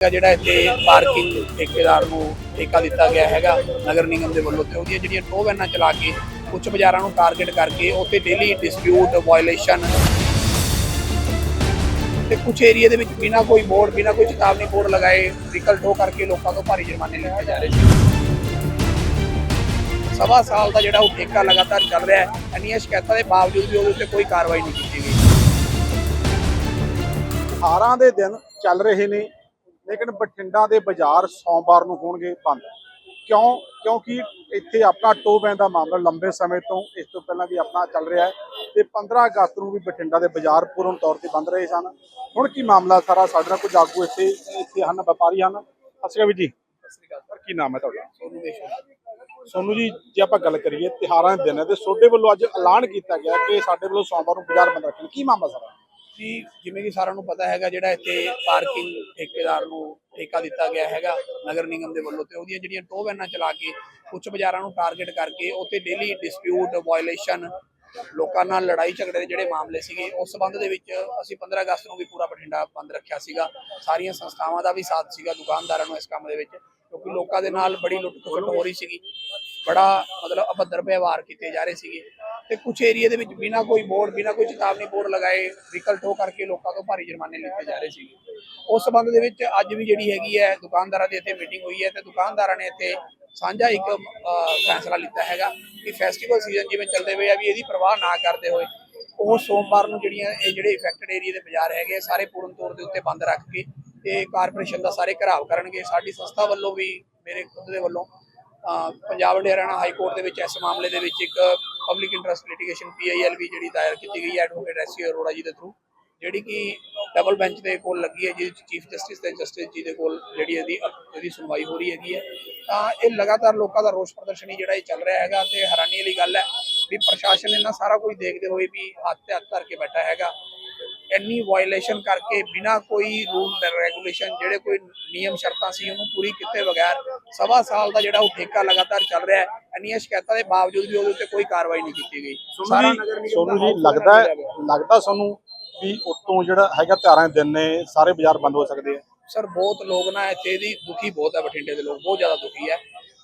ਜਿਹੜਾ ਇੱਥੇ ਪਾਰਕਿੰਗ ਠੇਕੇਦਾਰ ਨੂੰ ਠੇਕਾ ਦਿੱਤਾ ਗਿਆ ਹੈਗਾ ਨਗਰ ਨਿਗਮ ਦੇ ਵੱਲੋਂ ਤੇ ਉਹਦੀਆਂ ਜਿਹੜੀਆਂ ਟੋ ਵੈਨਾਂ ਚਲਾ ਕੇ ਕੁਝ ਬਾਜ਼ਾਰਾਂ ਨੂੰ ਟਾਰਗੇਟ ਕਰਕੇ ਉੱਥੇ ਡੇਲੀ ਡਿਸਪਿਊਟ ਵਾਇਓਲੇਸ਼ਨ ਤੇ ਕੁਝ ਏਰੀਆ ਦੇ ਵਿੱਚ ਬਿਨਾਂ ਕੋਈ ਬੋਰਡ, ਬਿਨਾਂ ਕੋਈ ਚੇਤਾਵਨੀ ਬੋਰਡ ਲਗਾਏ ਵਹੀਕਲ ਟੋ ਕਰਕੇ ਲੋਕਾਂ ਤੋਂ ਭਾਰੀ ਜੁਰਮਾਨੇ ਲਿਖੇ ਜਾ ਰਹੇ ਸੀ। ਸਵਾ ਸਾਲ ਦਾ ਜਿਹੜਾ ਉਹ ਠੇਕਾ ਲਗਾਤਾਰ ਚੱਲ ਰਿਹਾ ਹੈ, ਇੰਨੀਆਂ ਸ਼ਿਕਾਇਤਾਂ ਦੇ ਬਾਵਜੂਦ ਵੀ ਉਹਦੇ ਉੱਤੇ ਕੋਈ ਕਾਰਵਾਈ ਨਹੀਂ ਕੀਤੀ ਗਈ। 18 ਦੇ ਦਿਨ ਚੱਲ ਰਹੇ ਨੇ ਲੇਕਿਨ ਬਠਿੰਡਾ ਦੇ ਬਾਜ਼ਾਰ ਸੋਮਵਾਰ ਨੂੰ ਹੋਣਗੇ ਬੰਦ। ਕਿਉਂ? ਕਿਉਂਕਿ ਇੱਥੇ ਆਪਣਾ ਟੋਬੈਂ ਦਾ ਮਾਮਲਾ ਲੰਬੇ ਸਮੇਂ ਤੋਂ ਇਸ ਤੋਂ ਪਹਿਲਾਂ ਵੀ ਆਪਣਾ ਚੱਲ ਰਿਹਾ ਹੈ ਤੇ 15 ਅਗਸਤ ਨੂੰ ਵੀ ਬਠਿੰਡਾ ਦੇ ਬਾਜ਼ਾਰ ਪੂਰਨ ਤੌਰ ਤੇ ਬੰਦ ਰਹੇ ਸਨ। ਹੁਣ ਕੀ ਮਾਮਲਾ ਸਾਰਾ ਸਾਡੇ ਨਾਲ ਕੁਝ ਆਗੂ ਇੱਥੇ ਇੱਥੇ ਹਨ ਵਪਾਰੀ ਹਨ। ਸਤਿ ਸ਼੍ਰੀ ਅਕਾਲ ਜੀ। ਸਰ ਕੀ ਨਾਮ ਹੈ ਤੁਹਾਡਾ? ਸੋਨੂੰ ਜੀ ਜੇ ਆਪਾਂ ਗੱਲ ਕਰੀਏ ਤਿਹਾਰਾਂ ਦੇ ਦਿਨ ਹੈ ਤੇ ਤੁਹਾਡੇ ਵੱਲੋਂ ਅੱਜ ਐਲਾਨ ਕੀਤਾ ਗਿਆ ਕਿ ਸਾਡੇ ਵੱਲੋਂ ਸੋਮਵਾਰ ਨੂੰ ਬਾਜ਼ਾਰ ਬੰਦ ਰੱਖਣ। ਕੀ ਮਾਮਲਾ ਸਾਰਾ? ਕਿ ਜਿਵੇਂ ਕਿ ਸਾਰਿਆਂ ਨੂੰ ਪਤਾ ਹੈਗਾ ਜਿਹੜਾ ਇੱਥੇ ਪਾਰਕਿੰਗ ਠੇਕੇਦਾਰ ਨੂੰ ਠੇਕਾ ਦਿੱਤਾ ਗਿਆ ਹੈਗਾ ਨਗਰ ਨਿਗਮ ਦੇ ਵੱਲੋਂ ਤੇ ਉਹਦੀਆਂ ਜਿਹੜੀਆਂ ਟੋ ਵੈਨਾਂ ਚਲਾ ਕੇ ਕੁਝ ਬਾਜ਼ਾਰਾਂ ਨੂੰ ਟਾਰਗੇਟ ਕਰਕੇ ਉੱਥੇ ਡੇਲੀ ਡਿਸਪਿਊਟ ਵਾਇਓਲੇਸ਼ਨ ਲੋਕਾਂ ਨਾਲ ਲੜਾਈ ਝਗੜੇ ਦੇ ਜਿਹੜੇ ਮਾਮਲੇ ਸੀਗੇ, ਉਸ ਸਬੰਧ ਦੇ ਵਿੱਚ ਅਸੀਂ 15 ਅਗਸਤ ਨੂੰ ਵੀ ਪੂਰਾ ਬਠਿੰਡਾ ਬੰਦ ਰੱਖਿਆ ਸੀਗਾ। ਸਾਰੀਆਂ ਸੰਸਥਾਵਾਂ ਦਾ ਵੀ ਸਾਥ ਸੀਗਾ, ਦੁਕਾਨਦਾਰਾਂ ਨੂੰ ਇਸ ਕੰਮ ਦੇ ਵਿੱਚ, ਕਿਉਂਕਿ ਲੋਕਾਂ ਦੇ ਨਾਲ ਬੜੀ ਲੁੱਟ ਖਸੁੱਟ ਹੋ ਰਹੀ ਸੀਗੀ। ਬੜਾ ਮਤਲਬ ਅਭਦਰ ਵਿਵਹਾਰ ਕੀਤੇ ਜਾ ਰਹੇ ਸੀਗੇ। ਤੇ ਕੁਝ ਏਰੀਆ ਦੇ ਵਿੱਚ ਬਿਨਾਂ ਕੋਈ ਬੋਰਡ ਬਿਨਾਂ ਕੋਈ ਚੇਤਾਵਨੀ ਬੋਰਡ ਲਗਾਏ ਵਹੀਕਲ ਟੋ ਕਰਕੇ ਲੋਕਾਂ ਤੋਂ ਭਾਰੀ ਜੁਰਮਾਨੇ ਲਿਖੇ ਜਾ ਰਹੇ ਸੀਗੇ। ਉਸ ਸਬੰਧ ਦੇ ਵਿੱਚ ਅੱਜ ਵੀ ਜਿਹੜੀ ਹੈਗੀ ਹੈ, ਦੁਕਾਨਦਾਰਾਂ ਦੇ ਇੱਥੇ ਮੀਟਿੰਗ ਹੋਈ ਹੈ ਤੇ ਦੁਕਾਨਦਾਰਾਂ ਨੇ ਇੱਥੇ ਸਾਂਝਾ ਇੱਕ ਫੈਸਲਾ ਲਿੱਤਾ ਹੈਗਾ ਕਿ ਫੈਸਟੀਵਲ ਸੀਜ਼ਨ ਜਿਵੇਂ ਚੱਲਦੇ ਹੋਏ ਆ ਵੀ ਇਹਦੀ ਪਰਵਾਹ ਨਾ ਕਰਦੇ ਹੋਏ ਉਹ ਸੋਮਵਾਰ ਨੂੰ ਜਿਹੜੀਆਂ ਇਹ ਜਿਹੜੇ ਇਫੈਕਟਡ ਏਰੀਆ ਦੇ ਬਾਜ਼ਾਰ ਹੈਗੇ ਸਾਰੇ ਪੂਰਨ ਤੌਰ ਦੇ ਉੱਤੇ ਬੰਦ ਰੱਖ ਕੇ ਤੇ ਕਾਰਪੋਰੇਸ਼ਨ ਦਾ ਸਾਰੇ ਘਰਾਵ ਕਰਨਗੇ। ਸਾਡੀ ਸੰਸਥਾ ਵੱਲੋਂ ਵੀ ਮੇਰੇ ਖੁਦ ਦੇ ਵੱਲੋਂ Punjab and Haryana high court ਦੇ ਵਿੱਚ ਇਸ ਮਾਮਲੇ ਦੇ ਵਿੱਚ ਇੱਕ ਪਬਲਿਕ ਇੰਟਰਸਟ ਲਿਟੀਗੇਸ਼ਨ ਪੀਆਈਐਲਵੀ ਜਿਹੜੀ ਦਾਇਰ ਕੀਤੀ ਗਈ ਹੈ ਐਡਵੋਕੇਟ ਐਸਸੀ ਅਰੋੜਾ ਜੀ ਦੇ ਥਰੂ ਜਿਹੜੀ ਕਿ ਡਬਲ ਬੈਂਚ ਦੇ ਕੋਲ ਲੱਗੀ ਹੈ, ਜਿਹਦੇ ਚੀਫ ਜਸਟਿਸ ਤੇ ਜਸਟਿਸ ਜੀ ਦੇ ਕੋਲ ਜਿਹੜੀ ਇਹਦੀ ਇਹਦੀ ਸੁਣਵਾਈ ਹੋ ਰਹੀ ਹੈਗੀ ਹੈ। ਤਾਂ ਇਹ ਲਗਾਤਾਰ ਲੋਕਾਂ ਦਾ ਰੋਸ ਪ੍ਰਦਰਸ਼ਨ ਹੀ ਜਿਹੜਾ ਇਹ ਚੱਲ ਰਿਹਾ ਹੈਗਾ ਤੇ ਹੈਰਾਨੀ ਵਾਲੀ ਗੱਲ ਹੈ ਵੀ ਪ੍ਰਸ਼ਾਸਨ ਇਹਨਾਂ ਸਾਰਾ ਕੁਝ ਦੇਖਦੇ ਹੋਏ ਵੀ ਹੱਥ ਤੇ ਹੱਥ ਧਰ ਕੇ ਬੈਠਾ ਹੈਗਾ। ਇੰਨੀ ਵਾਇਲੇਸ਼ਨ ਕਰਕੇ ਬਿਨਾ ਕੋਈ ਰੂਲ ਰੈਗੂਲੇਸ਼ਨ ਜਿਹੜੇ ਕੋਈ ਨਿਯਮ ਸ਼ਰਤਾਂ ਸੀ ਉਹਨੂੰ ਪੂਰੀ ਕੀਤੇ ਬਗੈਰ ਸਵਾ ਸਾਲ ਦਾ ਜਿਹੜਾ ਉਹ ਠੇਕਾ ਲਗਾਤਾਰ ਚੱਲ ਰਿਹਾ ਹੈ। ਇੰਨੀਆਂ ਸ਼ਿਕਾਇਤਾਂ ਦੇ ਬਾਵਜੂਦ ਵੀ ਉਹਦੇ ਉੱਤੇ ਕੋਈ ਕਾਰਵਾਈ ਨਹੀਂ ਕੀਤੀ ਗਈ। ਸਾਰਾ ਨਗਰ ਸੋਨੂੰ ਜੀ ਨਿਗਮ ਸੋਨੂੰ ਲੱਗਦਾ। ਲੱਗਦਾ ਤੁਹਾਨੂੰ ਵੀ ਉਤੋਂ ਜਿਹੜਾ ਹੈਗਾ ਤਿਉਹਾਰਾਂ ਦੇ ਦਿਨ ਨੇ ਸਾਰੇ ਬਾਜ਼ਾਰ ਬੰਦ ਹੋ ਸਕਦੇ ਆ। ਸਰ ਬਹੁਤ ਲੋਕ ਨਾ ਇੱਥੇ ਦੀ ਦੁਖੀ ਬਹੁਤ ਹੈ ਬਠਿੰਡੇ ਦੇ ਲੋਕ ਬਹੁਤ ਜ਼ਿਆਦਾ ਦੁਖੀ ਹੈ।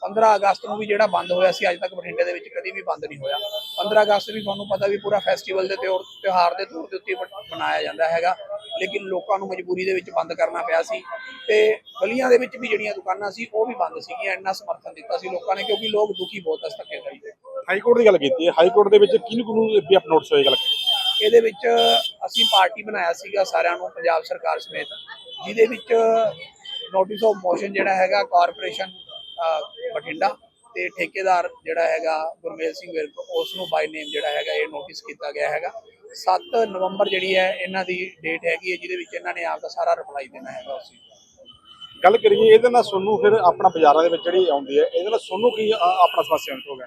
15 ਅਗਸਤ ਨੂੰ ਵੀ ਜਿਹੜਾ ਬੰਦ ਹੋਇਆ ਸੀ ਅੱਜ ਤੱਕ ਬਠਿੰਡੇ ਦੇ ਵਿੱਚ ਕਦੀ ਵੀ ਬੰਦ ਨਹੀਂ ਹੋਇਆ। 15 ਅਗਸਤ ਵੀ ਤੁਹਾਨੂੰ ਪਤਾ ਵੀ ਪੂਰਾ ਫੈਸਟੀਵਲ ਦੇ ਤੌਰ ਤਿਉਹਾਰ ਦੇ ਤੌਰ ਦੇ ਉੱਤੇ ਮਨਾਇਆ ਜਾਂਦਾ ਹੈਗਾ। ਲੇਕਿਨ ਲੋਕਾਂ ਨੂੰ ਮਜਬੂਰੀ ਦੇ ਵਿੱਚ ਬੰਦ ਕਰਨਾ ਪਿਆ ਸੀ ਤੇ ਗਲੀਆਂ ਦੇ ਵਿੱਚ ਵੀ ਜਿਹੜੀਆਂ ਦੁਕਾਨਾਂ ਸੀ ਉਹ ਵੀ ਬੰਦ ਸੀਗੀਆਂ ਇੰਨਾ ਸਮਰਥਨ ਦਿੱਤਾ ਸੀ ਲੋਕਾਂ ਨੇ ਕਿਉਂਕਿ ਲੋਕ ਦੁਖੀ ਬਹੁਤ ਇਸ ਧੱਕੇਸ਼ਾਹੀ ਦੇ ਹਾਈ ਕੋਰਟ ਦੀ ਗੱਲ ਕੀਤੀ ਹੈ। ਹਾਈ ਕੋਰਟ ਦੇ ਵਿੱਚ ਕਿਹਨੂੰ ਕਿਹਨੂੰ ਵੀ ਨੋਟਿਸ ਹੋਏ ਗੱਲ ਇਹਦੇ ਵਿੱਚ ਅਸੀਂ ਪਾਰਟੀ ਬਣਾਇਆ ਸੀਗਾ ਸਾਰਿਆਂ ਨੂੰ ਪੰਜਾਬ ਸਰਕਾਰ ਸਮੇਤ ਜਿਹਦੇ ਵਿੱਚ ਨੋਟਿਸ ਆਫ ਮੋਸ਼ਨ ਜਿਹੜਾ ਹੈਗਾ ਕਾਰਪੋਰੇਸ਼ਨ ਬਠਿੰਡਾ ਤੇ ਠੇਕੇਦਾਰ ਜਿਹੜਾ ਹੈਗਾ ਗੁਰਮੇਲ ਸਿੰਘ ਵਿਰਕ ਉਸ ਨੂੰ ਬਾਈ ਨੇਮ ਜਿਹੜਾ ਹੈਗਾ ਇਹ ਨੋਟਿਸ ਕੀਤਾ ਗਿਆ ਹੈਗਾ। 7 ਨਵੰਬਰ ਜਿਹੜੀ ਹੈ ਇਹਨਾਂ ਦੀ ਡੇਟ ਹੈਗੀ ਹੈ ਜਿਹਦੇ ਵਿੱਚ ਇਹਨਾਂ ਨੇ ਆਪ ਦਾ ਸਾਰਾ ਰਿਪਲਾਈ ਦੇਣਾ ਹੈਗਾ ਉਸ ਚੀਜ਼ ਦਾ। ਗੱਲ ਕਰੀਏ ਇਹਦੇ ਨਾਲ ਸੋਨੂੰ ਫਿਰ ਆਪਣਾ ਬਾਜ਼ਾਰਾਂ ਦੇ ਵਿੱਚ ਜਿਹੜੀ ਆਉਂਦੀ ਹੈ ਇਹਦੇ ਨਾਲ ਸੋਨੂੰ ਕੀ ਅ, ਆਪਣਾ ਸਮੱਸਿਆ ਹੋ ਗਿਆ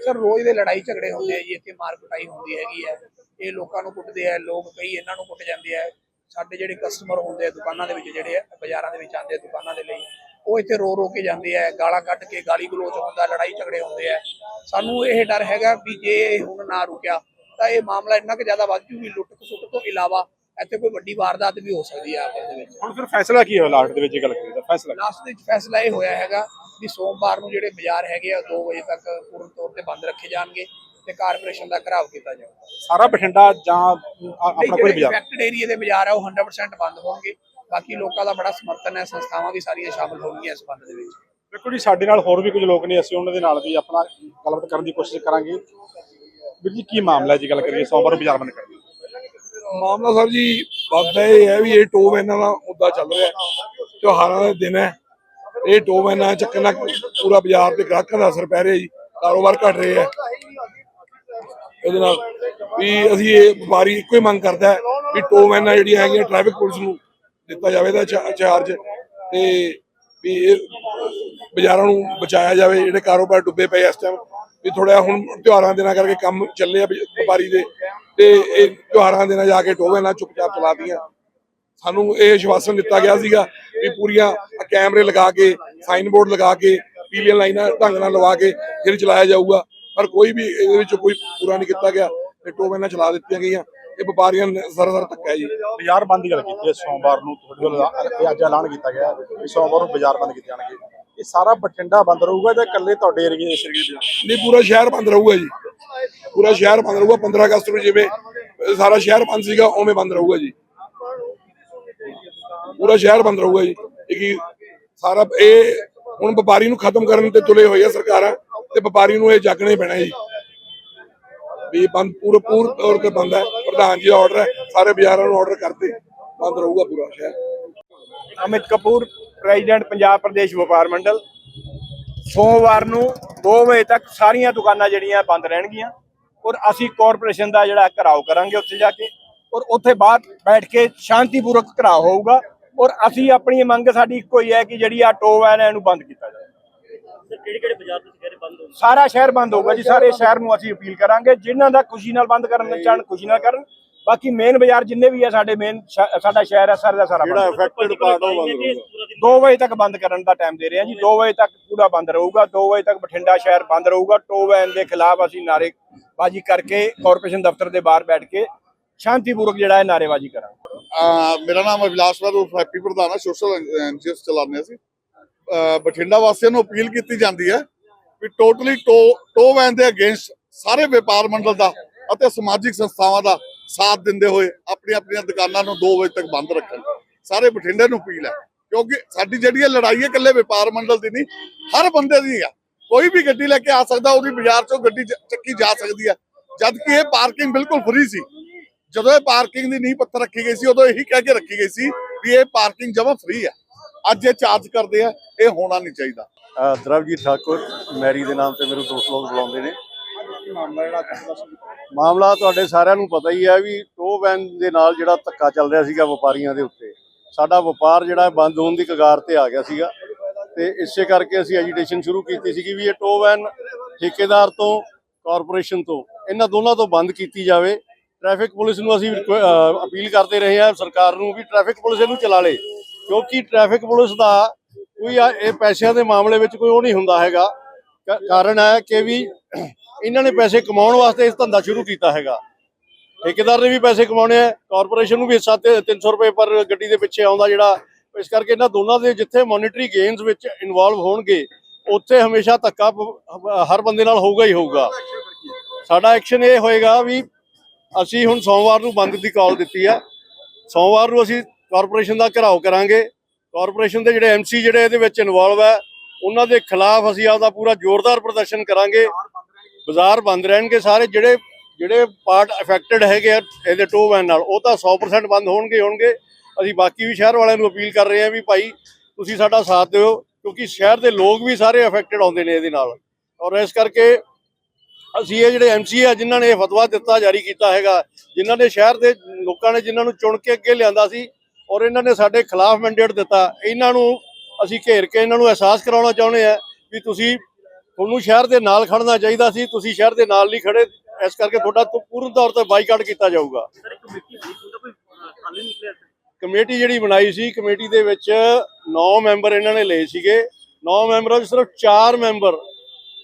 ਸਰ ਰੋਜ਼ ਦੇ ਲੜਾਈ ਝਗੜੇ ਹੁੰਦੇ ਆ ਜੀ ਇੱਥੇ ਮਾਰ ਕੁਟਾਈ ਹੁੰਦੀ ਹੈਗੀ ਹੈ। ਇਹ ਲੋਕਾਂ ਨੂੰ ਕੁੱਟਦੇ ਆ ਲੋਕ ਕਈ ਇਹਨਾਂ ਨੂੰ ਕੁੱਟ ਜਾਂਦੇ ਆ। ਸਾਡੇ ਜਿਹੜੇ ਕਸਟਮਰ ਹੁੰਦੇ ਆ ਦੁਕਾਨਾਂ ਦੇ ਵਿੱਚ ਜਿਹੜੇ ਆ, ਬਾਜ਼ਾਰਾਂ ਦੇ ਵਿੱਚ ਆਉਂਦੇ ਆ ਦੁਕਾਨਾਂ ਦੇ ਲਈ ਉਹ ਇੱਥੇ ਰੋ ਰੋ ਕੇ ਜਾਂਦੇ ਆ ਗਾਲਾਂ ਕੱਢ ਕੇ ਗਾਲੀ ਗਲੋਚ ਹੁੰਦਾ ਲੜਾਈ ਝਗੜੇ ਹੁੰਦੇ ਆ। ਸਾਨੂੰ ਇਹ ਡਰ ਹੈਗਾ ਵੀ ਜੇ ਇਹ ਹੁਣ ਨਾ ਰੁਕਿਆ ਤਾਂ ਇਹ ਮਾਮਲਾ ਇੰਨਾ ਕਿ ਜ਼ਿਆਦਾ ਵੱਧ ਜੂਗੀ ਲੁੱਟ ਖਸੁੱਟ ਤੋਂ ਇਲਾਵਾ ਇੱਥੇ ਕੋਈ ਵੱਡੀ ਵਾਰਦਾਤ ਵੀ ਹੋ ਸਕਦੀ ਹੈ ਆਪਸ ਦੇ ਵਿੱਚ। ਹੁਣ ਫਿਰ ਫੈਸਲਾ ਕੀ ਹੋਇਆ ਲਾਸਟ ਦੇ ਵਿੱਚ ਇਹ ਗੱਲ ਕਰੀਏ ਤਾਂ ਫੈਸਲਾ ਲਾਸਟ ਵਿੱਚ ਫੈਸਲਾ ਇਹ ਹੋਇਆ ਹੈਗਾ ਵੀ ਸੋਮਵਾਰ ਨੂੰ ਜਿਹੜੇ ਬਾਜ਼ਾਰ ਹੈਗੇ ਆ 2 ਵਜੇ ਤੱਕ ਪੂਰਨ ਤੌਰ ਤੇ ਬੰਦ ਰੱਖੇ ਜਾਣਗੇ ਤੇ ਕਾਰਪੋਰੇਸ਼ਨ ਦਾ ਘਰਾਵ ਕੀਤਾ ਜਾਊਗਾ। ਸਾਰਾ ਬਠਿੰਡਾ ਜਾਂ ਆਪਣਾ ਕੋਈ ਬਾਜ਼ਾਰ? ਇਫੈਕਟਡ ਏਰੀਆ ਦੇ ਬਾਜ਼ਾਰ ਆ ਉਹ 100% ਬੰਦ ਹੋਣਗੇ। ਬਾਕੀ ਲੋਕਾਂ ਦਾ ਬੜਾ ਸਮਰਥਨ ਹੈ ਸੰਸਥਾਵਾਂ ਵੀ ਸਾਰੀਆਂ ਸ਼ਾਮਲ ਹੋਣਗੀਆਂ ਇਸ ਬੰਦ ਦੇ ਵਿੱਚ। ਦੇਖੋ ਜੀ ਸਾਡੇ ਨਾਲ ਹੋਰ ਵੀ ਕੁਝ ਲੋਕ ਨੇ ਅਸੀਂ ਉਹਨਾਂ ਦੇ ਨਾਲ ਵੀ ਆਪਣਾ ਗੱਲਬਾਤ ਕਰਨ ਦੀ ਕੋਸ਼ਿਸ਼ ਕਰਾਂਗੇ। ਵੀਰ ਜੀ, ਕੀ ਮਾਮਲਾ ਹੈ ਜੀ, ਗੱਲ ਕਰੀਏ, ਸੋਮਵਾਰ ਨੂੰ ਬਾਜ਼ਾਰ ਬੰਦ ਕਰੀਏ ਮਾਮਲਾ ਸਰ ਜੀ ਬਾਤ ਇਹ ਹੈ ਵੀ ਇਹ ਟੋਬ ਇਹਨਾਂ ਦਾ ਮੁੱਦਾ ਚੱਲ ਰਿਹਾ ਤਿਉਹਾਰਾਂ ਦੇ ਦਿਨ ਹੈ। ਇਹ ਟੋਬ ਇਹਨਾਂ ਚੱਕਰ ਨਾਲ ਪੂਰਾ ਬਾਜ਼ਾਰ ਤੇ ਗ੍ਰਾਹਕਾਂ ਦਾ ਅਸਰ ਪੈ ਰਿਹਾ ਜੀ। ਕਾਰੋਬਾਰ ਘਟ ਰਿਹਾ ਹੈ। ਇਹਦੇ ਨਾਲ ਵੀ ਅਸੀਂ ਇਹ ਵਪਾਰੀ ਇੱਕੋ ਹੀ ਮੰਗ ਕਰਦਾ ਹੈ ਵੀ ਟੋਬ ਇਹਨਾਂ ਜਿਹੜੀਆਂ ਹੈਗੀਆਂ ਟ੍ਰੈਫਿਕ ਪੁਲਿਸ ਨੂੰ ਦਿੱਤਾ ਜਾਵੇ ਦਾ ਚਾਰਜ ਤੇ ਵੀ ਇਹ ਬਾਜ਼ਾਰਾਂ ਨੂੰ ਬਚਾਇਆ ਜਾਵੇ। ਜਿਹੜੇ ਕਾਰੋਬਾਰ ਡੁੱਬੇ ਪਏ ਇਸ ਟਾਈਮ ਵੀ ਥੋੜਾ ਹੁਣ ਤਿਉਹਾਰਾਂ ਦੇ ਨਾਲ ਕਰਕੇ ਕੰਮ ਚੱਲੇ ਆ ਵਪਾਰੀ ਦੇ। ਤੇ ਇਹ ਤਿਉਹਾਰਾਂ ਦੇ ਨਾਲ ਜਾ ਕੇ ਟੋਵੇ ਨਾਲ ਚੁੱਪਚਾਪ ਚਲਾਦੀਆਂ ਸਾਨੂੰ ਇਹ ਵਿਸ਼ਵਾਸਨ ਦਿੱਤਾ ਗਿਆ ਸੀਗਾ ਵੀ ਪੂਰੀਆਂ ਕੈਮਰੇ ਲਗਾ ਕੇ ਸਾਈਨ ਬੋਰਡ ਲਗਾ ਕੇ ਪੀਲੀਅਨ ਲਾਈਨਾਂ ਢੰਗ ਨਾਲ ਲਵਾ ਕੇ ਫਿਰ ਚਲਾਇਆ ਜਾਊਗਾ। ਪਰ ਕੋਈ ਵੀ ਇਹਦੇ ਵਿੱਚ ਕੋਈ ਪੂਰਾ ਨਹੀਂ ਕੀਤਾ ਗਿਆ ਤੇ ਟੋਵੇ ਨਾਲ ਚਲਾ ਦਿੱਤੀਆਂ ਗਈਆਂ। ਇਹ ਵਪਾਰੀਆਂ ਨੇ ਸਰਾਸਰ ਧੱਕਾ ਜੀ। ਬਾਜ਼ਾਰ ਬੰਦ ਦੀ ਗੱਲ ਕੀਤੀ ਹੈ, ਸੋਮਵਾਰ ਨੂੰ ਤੁਹਾਡੇ ਵੱਲੋਂ ਅੱਜ ਐਲਾਨ ਕੀਤਾ ਗਿਆ ਸੋਮਵਾਰ ਨੂੰ ਬਾਜ਼ਾਰ ਬੰਦ ਕੀਤੇ ਜਾਣਗੇ। ਇਹ ਸਾਰਾ ਬਠਿੰਡਾ ਬੰਦ ਰਹੂਗਾ ਜਾਂ ਇਕੱਲੇ ਤੁਹਾਡੇ ਏਰੀਏ ਇਸ ਏਰੀਏ ਦੇ ਨਹੀਂ ਪੂਰਾ ਸ਼ਹਿਰ ਬੰਦ ਰਹੂਗਾ ਜੀ। ਪੂਰਾ ਸ਼ਹਿਰ ਬੰਦ ਰਹੂਗਾ 15 ਅਗਸਤ ਨੂੰ ਜਿਵੇਂ ਸਾਰਾ ਸ਼ਹਿਰ ਬੰਦ ਸੀਗਾ ਉਵੇਂ ਬੰਦ ਰਹੂਗਾ ਜੀ। ਪੂਰਾ ਸ਼ਹਿਰ ਬੰਦ ਰਹੂਗਾ ਜੀ ਕੀ ਸਾਰਾ ਇਹ ਹੁਣ ਵਪਾਰੀ ਨੂੰ ਖਤਮ ਕਰਨ ਤੇ ਤੁਲੇ ਹੋਏ ਆ ਸਰਕਾਰਾਂ ਤੇ ਵਪਾਰੀ ਨੂੰ ਇਹ ਜਾਗਣੇ ਪੈਣਾ ਜੀ। ਵੀ ਬੰਦ ਪੂਰਾ ਪੂਰ ਤੌਰ ਤੇ ਬੰਦ ਹੈ ਪ੍ਰਧਾਨ ਜੀ ਆਰਡਰ ਹੈ ਸਾਰੇ ਬਾਜ਼ਾਰਾਂ ਨੂੰ ਆਰਡਰ ਕਰਤੇ ਬੰਦ ਰਹੂਗਾ ਪੂਰਾ ਸ਼ਹਿਰ। ਅਮਿਤ ਕਪੂਰ ਪ੍ਰੈਜ਼ੀਡੈਂਟ ਪੰਜਾਬ ਪ੍ਰਦੇਸ਼ ਵਪਾਰ ਮੰਡਲ ਸੋਮਵਾਰ ਨੂੰ 2 ਵਜੇ ਤੱਕ ਸਾਰੀਆਂ ਦੁਕਾਨਾਂ ਜਿਹੜੀਆਂ ਬੰਦ ਰਹਿਣਗੀਆਂ ਔਰ ਅਸੀਂ ਕਾਰਪੋਰੇਸ਼ਨ ਦਾ ਜਿਹੜਾ ਘਰਾਓ ਕਰਾਂਗੇ ਉੱਥੇ ਜਾ ਕੇ ਔਰ ਉੱਥੇ ਬਾਅਦ ਬੈਠ ਕੇ ਸ਼ਾਂਤੀਪੂਰਵਕ ਘਰਾਓ ਹੋਊਗਾ ਔਰ ਅਸੀਂ ਆਪਣੀ ਮੰਗ ਸਾਡੀ ਇੱਕੋ ਹੀ ਹੈ ਕਿ ਜਿਹੜੀ ਆ ਟੋ ਵੈਨ ਹੈ ਇਹਨੂੰ ਬੰਦ ਕੀਤਾ ਜਾਵੇ। ਕਿਹੜੇ ਕਿਹੜੇ ਬਾਜ਼ਾਰ ਤੁਸੀਂ ਕਹਿ ਰਹੇ ਬੰਦ ਹੋਣ ਸਾਰਾ ਸ਼ਹਿਰ ਬੰਦ ਹੋਊਗਾ ਜੀ ਸਾਰੇ ਸ਼ਹਿਰ ਨੂੰ ਅਸੀਂ ਅਪੀਲ ਕਰਾਂਗੇ ਜਿਨ੍ਹਾਂ ਦਾ ਖੁਸ਼ੀ ਨਾਲ ਬੰਦ ਕਰਨ ਚਾਹਣ ਖੁਸ਼ੀ ਨਾਲ ਕਰਨ ਬਾਕੀ ਮੇਨ ਬਾਜ਼ਾਰ ਜਿੰਨੇ ਵੀ ਆ ਸਾਡੇ ਮੇਨ ਸਾਡਾ ਸ਼ਹਿਰ ਹੈ ਸਾਰਾ ਦਾ ਸਾਰਾ ਜਿਹੜਾ ਅਫੈਕਟਡ ਪਾਰਟ ਉਹ ਬੰਦ ਹੋਊਗਾ। 2 ਵਜੇ ਤੱਕ ਬੰਦ ਕਰਨ ਦਾ ਟਾਈਮ ਦੇ ਰਹੇ ਹਾਂ ਜੀ 2 ਵਜੇ ਤੱਕ ਪੂਰਾ ਬੰਦ ਰਹੂਗਾ 2 ਵਜੇ ਤੱਕ ਬਠਿੰਡਾ ਸ਼ਹਿਰ ਬੰਦ ਰਹੂਗਾ ਟੋ ਵੈਨ ਦੇ ਖਿਲਾਫ ਅਸੀਂ ਨਾਰੇਬਾਜ਼ੀ ਕਰਕੇ ਕਾਰਪੋਰੇਸ਼ਨ ਦਫ਼ਤਰ ਦੇ ਬਾਹਰ ਬੈਠ ਕੇ ਸ਼ਾਂਤੀਪੂਰਵਕ ਜਿਹੜਾ ਹੈ ਨਾਰੇਬਾਜ਼ੀ ਕਰਾਂਗੇ। ਮੇਰਾ ਨਾਮ ਅਭਿਲਾਸ਼ ਵਰ ਉਰਫ ਹੈਪੀ ਪ੍ਰਧਾਨ ਹੈ ਸੋਸ਼ਲ ਐਨਜੀਓਸ ਚਲਾਉਂਦੇ ਅਸੀਂ। ਬਠਿੰਡਾ ਵਾਸੀਆਂ ਨੂੰ ਅਪੀਲ ਕੀਤੀ ਜਾਂਦੀ ਹੈ ਵੀ ਟੋਟਲੀ ਟੋ ਟੋ ਵੈਨ ਦੇ ਅਗੇਂਸਟ ਸਾਰੇ ਵਪਾਰ ਮੰਡਲ ਦਾ ਅਤੇ ਸਮਾਜਿਕ ਸੰਸਥਾਵਾਂ ਦਾ ਸਾਥ ਦਿੰਦੇ ਹੋਏ ਆਪਣੀਆਂ ਆਪਣੀਆਂ ਦੁਕਾਨਾਂ ਨੂੰ 2 ਵਜੇ ਤੱਕ ਬੰਦ ਰੱਖਣ। ਸਾਰੇ ਬਠਿੰਡੇ ਨੂੰ ਅਪੀਲ ਹੈ, ਕਿਉਂਕਿ ਸਾਡੀ ਜਿਹੜੀ ਇਹ ਲੜਾਈ ਹੈ ਇਕੱਲੇ ਵਪਾਰ ਮੰਡਲ ਦੀ ਨਹੀਂ, ਹਰ ਬੰਦੇ ਦੀ ਹੈ ਕੋਈ ਵੀ ਗੱਡੀ ਲੈ ਕੇ ਆ ਸਕਦਾ, ਉਹਦੀ ਬਾਜ਼ਾਰ ਚੋਂ ਗੱਡੀ ਚੱਕੀ ਜਾ ਸਕਦੀ ਹੈ। ਜਦ ਕਿ ਇਹ ਪਾਰਕਿੰਗ ਬਿਲਕੁਲ ਫ੍ਰੀ ਸੀ। ਜਦੋਂ ਇਹ ਪਾਰਕਿੰਗ ਦੀ ਨੀਂਹ ਪੱਥਰ ਰੱਖੀ ਗਈ ਸੀ, ਉਦੋਂ ਇਹੀ ਕਹਿ ਕੇ ਰੱਖੀ ਗਈ ਸੀ ਵੀ ਇਹ ਪਾਰਕਿੰਗ ਜਮਾ ਫ੍ਰੀ ਹੈ। ਅੱਜ ਇਹ ਚਾਰਜ ਕਰਦੇ ਆ, ਇਹ ਹੋਣਾ ਨਹੀਂ ਚਾਹੀਦਾ। ਦਰਵਜੀਤ ਠਾਕੁਰ, ਮੈਰੀ ਦੇ ਨਾਮ ਤੇ ਮੇਰੇ ਦੋਸਤ ਲੋਕ ਬੁਲਾਉਂਦੇ ਨੇ। ਮਾਮਲਾ ਤੁਹਾਡੇ ਸਾਰਿਆਂ ਨੂੰ ਪਤਾ ਹੀ ਹੈ ਵੀ ਟੋ ਵੈਨ ਦੇ ਨਾਲ ਜਿਹੜਾ ਧੱਕਾ ਚੱਲ ਰਿਹਾ ਸੀਗਾ ਵਪਾਰੀਆਂ ਦੇ ਉੱਤੇ। ਸਾਡਾ ਵਪਾਰ ਜਿਹੜਾ ਬੰਦ ਹੋਣ ਦੀ ਕਗਾਰ ਤੇ ਆ ਗਿਆ ਸੀਗਾ। ਤੇ ਇਸੇ ਕਰਕੇ ਅਸੀਂ ਐਜੀਟੇਸ਼ਨ ਸ਼ੁਰੂ ਕੀਤੀ ਸੀਗੀ ਵੀ ਇਹ ਟੋ ਵੈਨ ਠੇਕੇਦਾਰ ਤੋਂ ਕਾਰਪੋਰੇਸ਼ਨ ਤੋਂ, ਇਹਨਾਂ ਦੋਨਾਂ ਤੋਂ ਬੰਦ ਕੀਤੀ ਜਾਵੇ। ਟ੍ਰੈਫਿਕ ਪੁਲਿਸ ਨੂੰ ਅਸੀਂ ਅਪੀਲ ਕਰਦੇ ਰਹੇ ਹਾਂ ਸਰਕਾਰ ਨੂੰ ਵੀ ਟ੍ਰੈਫਿਕ ਪੁਲਿਸ ਇਹਨੂੰ ਚਲਾ ਲੇ। ਕਿਉਂਕਿ ਟ੍ਰੈਫਿਕ ਪੁਲਿਸ ਦਾ ਕੋਈ ਇਹ ਪੈਸਿਆਂ ਦੇ ਮਾਮਲੇ ਵਿੱਚ ਕੋਈ ਉਹ ਨਹੀਂ ਹੁੰਦਾ ਹੈਗਾ। ਕਾਰਨ ਹੈ ਕਿ ਵੀ ਇਹਨਾਂ ਨੇ ਪੈਸੇ ਕਮਾਉਣ ਵਾਸਤੇ ਇਸ ਧੰਦਾ ਸ਼ੁਰੂ ਕੀਤਾ ਹੈਗਾ। ਠੇਕੇਦਾਰ ਨੇ ਵੀ ਪੈਸੇ ਕਮਾਉਣੇ ਆ, ਕਾਰਪੋਰੇਸ਼ਨ ਨੂੰ ਵੀ ਹਿੱਸਾ ਤੇ 300 ਰੁਪਏ ਪਰ ਗੱਡੀ ਦੇ ਪਿੱਛੇ ਆਉਂਦਾ ਜਿਹੜਾ, ਇਸ ਕਰਕੇ ਇਹਨਾਂ ਦੋਨਾਂ ਦੇ ਜਿੱਥੇ ਮੋਨਿਟਰੀ ਗੇਮਸ ਵਿੱਚ ਇਨਵੋਲਵ ਹੋਣਗੇ, ਉੱਥੇ ਹਮੇਸ਼ਾ ਧੱਕਾ ਹਰ ਬੰਦੇ ਨਾਲ ਹੋਊਗਾ ਹੀ ਹੋਊਗਾ। ਸਾਡਾ ਐਕਸ਼ਨ ਇਹ ਹੋਏਗਾ ਵੀ ਅਸੀਂ ਹੁਣ ਸੋਮਵਾਰ ਨੂੰ ਬੰਦ ਦੀ ਕਾਲ ਦਿੱਤੀ ਆ। ਸੋਮਵਾਰ ਨੂੰ ਅਸੀਂ ਕਾਰਪੋਰੇਸ਼ਨ ਦਾ ਘਰਾਓ ਕਰਾਂਗੇ। ਕਾਰਪੋਰੇਸ਼ਨ ਦੇ ਜਿਹੜੇ ਐਮਸੀ ਜਿਹੜੇ ਇਹਦੇ ਵਿੱਚ ਇਨਵੋਲਵ ਹੈ ਉਹਨਾਂ ਦੇ ਖਿਲਾਫ ਅਸੀਂ ਆਪਦਾ ਪੂਰਾ ਜ਼ੋਰਦਾਰ ਪ੍ਰਦਰਸ਼ਨ ਕਰਾਂਗੇ। ਬਾਜ਼ਾਰ ਬੰਦ ਰਹਿਣਗੇ ਸਾਰੇ, ਜਿਹੜੇ ਜਿਹੜੇ ਪਾਰਟ ਅਫੈਕਟਡ ਹੈਗੇ ਆ ਇਹਦੇ ਟੋ ਵੈਨ ਨਾਲ, ਉਹ ਤਾਂ 100% ਬੰਦ ਹੋਣਗੇ ਹੋਣਗੇ। ਅਸੀਂ ਬਾਕੀ ਵੀ ਸ਼ਹਿਰ ਵਾਲਿਆਂ ਨੂੰ ਅਪੀਲ ਕਰ ਰਹੇ ਹਾਂ ਵੀ ਭਾਈ, ਤੁਸੀਂ ਸਾਡਾ ਸਾਥ ਦਿਓ, ਕਿਉਂਕਿ ਸ਼ਹਿਰ ਦੇ ਲੋਕ ਵੀ ਸਾਰੇ ਅਫੈਕਟਡ ਆਉਂਦੇ ਨੇ ਇਹਦੇ ਨਾਲ। ਔਰ ਇਸ ਕਰਕੇ ਅਸੀਂ ਇਹ ਜਿਹੜੇ ਐਮਸੀ ਆ, ਜਿਨ੍ਹਾਂ ਨੇ ਇਹ ਫਤਵਾ ਦਿੱਤਾ, ਜਾਰੀ ਕੀਤਾ ਹੈਗਾ, ਜਿਨ੍ਹਾਂ ਨੇ ਸ਼ਹਿਰ ਦੇ ਲੋਕਾਂ ਨੇ ਜਿਨ੍ਹਾਂ ਨੂੰ ਚੁਣ ਕੇ ਅੱਗੇ ਲਿਆਂਦਾ ਸੀ, ਔਰ ਇਹਨਾਂ ਨੇ ਸਾਡੇ ਖਿਲਾਫ ਮੈਂਡੇਟ ਦਿੱਤਾ, ਇਹਨਾਂ ਨੂੰ ਅਸੀਂ ਘੇਰ ਕੇ ਇਹਨਾਂ ਨੂੰ ਅਹਿਸਾਸ ਕਰਾਉਣਾ ਚਾਹੁੰਦੇ ਆ ਵੀ ਤੁਸੀਂ ਤੁਹਾਨੂੰ ਸ਼ਹਿਰ ਦੇ ਨਾਲ ਖੜਨਾ ਚਾਹੀਦਾ ਸੀ ਤੁਸੀਂ ਸ਼ਹਿਰ ਦੇ ਨਾਲ ਨਹੀਂ ਖੜੇ ਇਸ ਕਰਕੇ ਤੁਹਾਡਾ ਪੂਰਨ ਤੌਰ ਤੇ ਬਾਈਕਾਟ ਕੀਤਾ ਜਾਊਗਾ। ਕਮੇਟੀ ਜਿਹੜੀ ਬਣਾਈ ਸੀ ਕਮੇਟੀ ਦੇ ਵਿੱਚ 9 ਮੈਂਬਰ ਇਹਨਾਂ ਨੇ ਲਏ ਸੀਗੇ। 9 ਮੈਂਬਰਾਂ ਵਿੱਚ ਸਿਰਫ 4 ਮੈਂਬਰ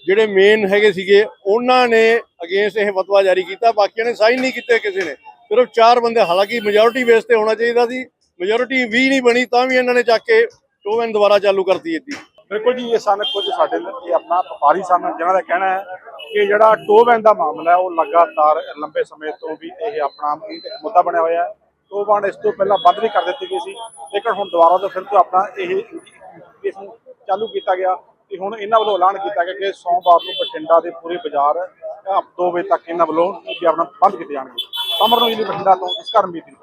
ਜਿਹੜੇ ਮੇਨ ਹੈਗੇ ਸੀਗੇ ਉਹਨਾਂ ਨੇ ਅਗੇਂਸਟ ਇਹ ਫਤਵਾ ਜਾਰੀ ਕੀਤਾ ਬਾਕੀਆਂ ਨੇ ਸਾਈਨ ਨਹੀਂ ਕੀਤੇ ਕਿਸੇ ਨੇ। ਸਿਰਫ 4 ਬੰਦੇ ਹਾਲਾਂਕਿ ਮੈਜੋਰਿਟੀ ਬੇਸ ਤੇ ਹੋਣਾ ਚਾਹੀਦਾ ਸੀ ਮੈਜੋਰਿਟੀ ਵੀ ਨਹੀਂ ਬਣੀ ਤਾਂ ਵੀ ਇਹਨਾਂ ਨੇ ਚੱਕ ਕੇ ਟੋਵਨ ਦੁਬਾਰਾ ਚਾਲੂ ਕਰਤੀ ਇੱਦੀ। ਬਿਲਕੁਲ ਜੀ, ਇਹ ਸਨ ਕੁਝ ਸਾਡੇ ਇਹ ਆਪਣਾ ਵਪਾਰੀ ਸਨ, ਜਿਨ੍ਹਾਂ ਦਾ ਕਹਿਣਾ ਹੈ ਕਿ ਜਿਹੜਾ ਟੋਬੈਨ ਦਾ ਮਾਮਲਾ ਹੈ, ਉਹ ਲਗਾਤਾਰ ਲੰਬੇ ਸਮੇਂ ਤੋਂ ਵੀ ਇਹ ਆਪਣਾ ਇੱਕ ਮੁੱਦਾ ਬਣਿਆ ਹੋਇਆ ਹੈ। ਟੋਬੈਨ ਇਸ ਤੋਂ ਪਹਿਲਾਂ ਬੰਦ ਵੀ ਕਰ ਦਿੱਤੀ ਗਈ ਸੀ, ਲੇਕਿਨ ਹੁਣ ਦੁਬਾਰਾ ਤੋਂ ਫਿਰ ਤੋਂ ਆਪਣਾ ਇਹ ਇਸ ਨੂੰ ਚਾਲੂ ਕੀਤਾ ਗਿਆ ਤੇ ਹੁਣ ਇਹਨਾਂ ਵੱਲੋਂ ਐਲਾਨ ਕੀਤਾ ਗਿਆ ਕਿ ਸੋਮਵਾਰ ਨੂੰ ਬਠਿੰਡਾ ਦੇ ਪੂਰੇ ਬਾਜ਼ਾਰ 2 ਵਜੇ ਤੱਕ ਇਹਨਾਂ ਵੱਲੋਂ ਵੀ ਆਪਣਾ ਬੰਦ ਕੀਤੇ ਜਾਣਗੇ। ਸਮਰ ਨੂੰ ਜੀ ਬਠਿੰਡਾ ਤੋਂ ਇਸ ਘਰ ਮੀਟਿੰਗ